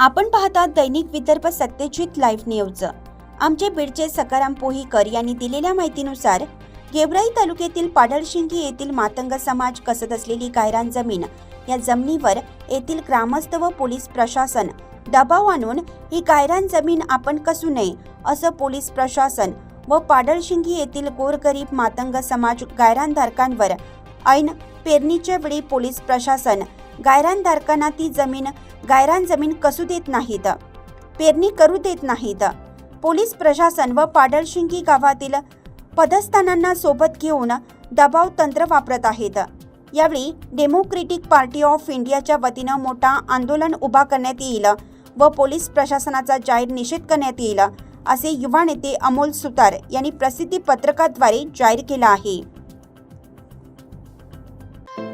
आपण पाहता दैनिक Vidarbha Satyajit live news. आमचे बीडचे सकाराम पोहीकर यांनी दिलेल्या माहितीनुसार गेवराई तालुक्यातील पाडळशिंगी येथील मातंग समाज कसत असलेली गायरान जमीन या जमिनीवर येथील ग्रामस्थ व पोलीस प्रशासन दबाव आणून ही गायरान जमीन आपण कसू नये असं पोलीस प्रशासन व पाडळशिंगी येथील गोरगरीब मातंग समाज गायरानधारकांवर ऐन पेरणीच्या वेळी पोलीस प्रशासन गायरानधारकांना ती जमीन गायरान जमीन कसू देत नाहीत. पेरणी करू देत नाहीत. पोलीस प्रशासन व पाडळशिंगी गावातील पदस्थानांना सोबत घेऊन दबाव तंत्र वापरत आहेत. यावेळी डेमोक्रेटिक पार्टी ऑफ इंडियाच्या वतीनं मोठा आंदोलन उभा करण्यात येईल व पोलीस प्रशासनाचा जाहीर निषेध करण्यात येईल असे युवा नेते अमोल सुतार यांनी प्रसिद्धी पत्रकाद्वारे जाहीर केलं आहे.